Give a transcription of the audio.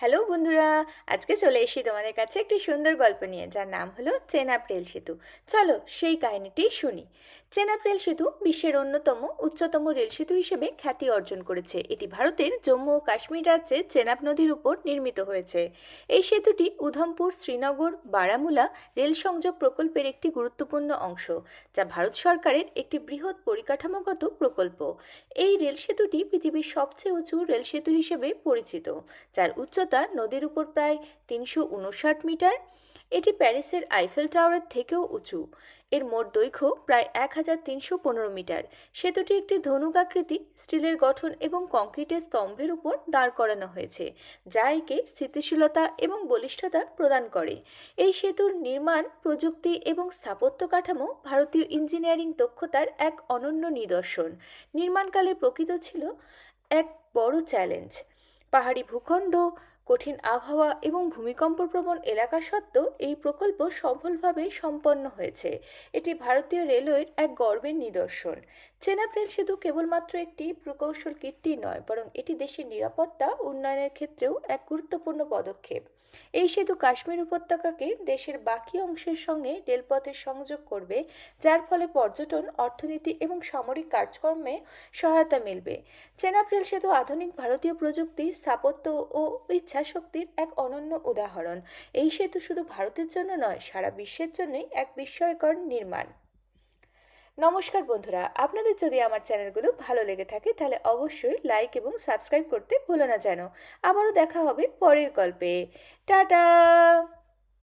Hello বন্ধুরা, আজকে চলে এসেছি তোমাদের কাছে একটি সুন্দর গল্প নিয়ে, যার নাম হলো চেনাব রেল সেতু। চলো সেই কাহিনীটি শুনি। চেনাব রেল সেতু বিশ্বের অন্যতম, উচ্চতম রেল সেতু হিসেবে খ্যাতি অর্জন করেছে। এটি ভারতের জম্মু ও কাশ্মীর রাজ্যে চেনাব নদীর উপর নির্মিত হয়েছে। এই সেতুটি উধমপুর, শ্রীনগর, বারামুলা রেল সংযোগ প্রকল্পের একটি গুরুত্বপূর্ণ অংশ, যা ভারত সরকারের একটি বৃহৎ পরিকাঠামোগত প্রকল্প। এই রেল সেতুটি পৃথিবীর সবচেয়ে উঁচু রেল সেতু হিসেবে পরিচিত, যার উচ্চতা নদীর উপর প্রায় তিনশো উনষাট মিটার, এটি প্যারিসের আইফেল টাওয়ারের থেকেও উঁচু। এর মোট দৈর্ঘ্য প্রায় এক হাজার তিনশো পনেরো মিটার। সেতুটি একটি ধনুক আকৃতি, স্টিলের গঠন এবং কংক্রিটের স্তম্ভের উপর দাঁড় করানো হয়েছে, যা একে স্থিতিশীলতা এবং বলিষ্ঠতা প্রদান করে। এই সেতুর নির্মাণ, প্রযুক্তি এবং স্থাপত্য কাঠামো ভারতীয় ইঞ্জিনিয়ারিং দক্ষতার এক অনন্য নিদর্শন। নির্মাণকালে প্রকৃত ছিল এক বড় চ্যালেঞ্জ। পাহাড়ি ভূখণ্ড কঠিন আবহাওয়া এবং ভূমিকম্পপ্রবণ এলাকা সত্ত্বেও এই প্রকল্প সফলভাবে সম্পন্ন হয়েছে। এটি ভারতীয় রেলওয়ের এক গর্বের নিদর্শন। চেনাব রেল সেতু কেবলমাত্র একটি প্রকৌশল কীর্তি নয়, বরং এটি দেশের নিরাপত্তা উন্নয়নের ক্ষেত্রেও এক গুরুত্বপূর্ণ পদক্ষেপ। এই সেতু কাশ্মীর উপত্যকাকে দেশের বাকি অংশের সঙ্গে রেলপথের সংযোগ করবে, যার ফলে পর্যটন, অর্থনীতি এবং সামরিক কাজকর্মে সহায়তা মিলবে। চেনাব রেল সেতু আধুনিক ভারতীয় প্রযুক্তি, স্থাপত্য ও ইচ্ছাশক্তির এক অনন্য উদাহরণ। এই সেতু শুধু ভারতের জন্য নয়, সারা বিশ্বের জন্যই এক বিস্ময়কর নির্মাণ। নমস্কার বন্ধুরা, আপনাদের যদি আমার চ্যানেলগুলো ভালো লেগে থাকে, তাহলে অবশ্যই লাইক এবং সাবস্ক্রাইব করতে ভুলো না যেন। আবারও দেখা হবে পরের গল্পে। টাটা!